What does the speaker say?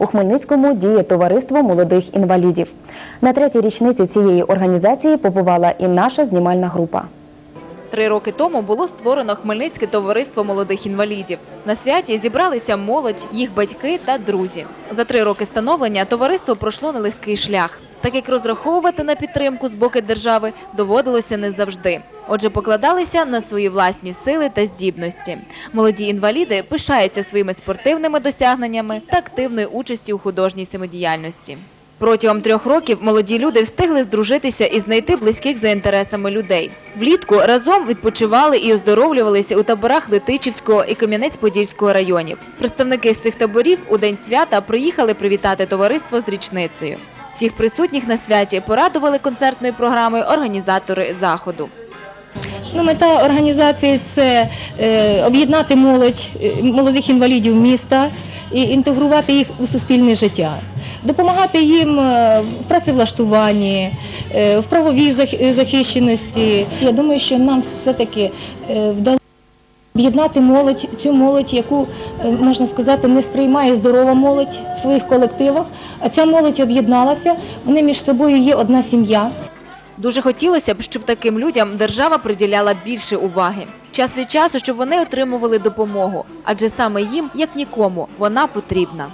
У Хмельницькому діє товариство молодих інвалідів. На третій річниці цієї організації побувала і наша знімальна група. Три роки тому було створено Хмельницьке товариство молодих інвалідів. На святі зібралися молодь, їх батьки та друзі. За три роки становлення товариство пройшло нелегкий шлях. Так як розраховувати на підтримку з боку держави доводилося не завжди. Отже, покладалися на свої власні сили та здібності. Молоді інваліди пишаються своїми спортивними досягненнями та активною участю у художній самодіяльності. Протягом трьох років молоді люди встигли здружитися і знайти близьких за інтересами людей. Влітку разом відпочивали і оздоровлювалися у таборах Летичівського і Кам'янець-Подільського районів. Представники з цих таборів у день свята приїхали привітати товариство з річницею. Всіх присутніх на святі порадували концертною програмою організатори заходу. Ну, мета організації це е, об'єднати молодь, е, молодих інвалідів міста і інтегрувати їх у суспільне життя, допомагати їм е, в працевлаштуванні, е, в правовій захищеності. Я думаю, що нам все-таки вдалося об'єднати молодь, цю молодь, яку, можна сказати, не сприймає здорова молодь в своїх колективах, а ця молодь об'єдналася, вони між собою є одна сім'я. Дуже хотілося б, щоб таким людям держава приділяла більше уваги. Час від часу, щоб вони отримували допомогу, адже саме їм, як нікому, вона потрібна.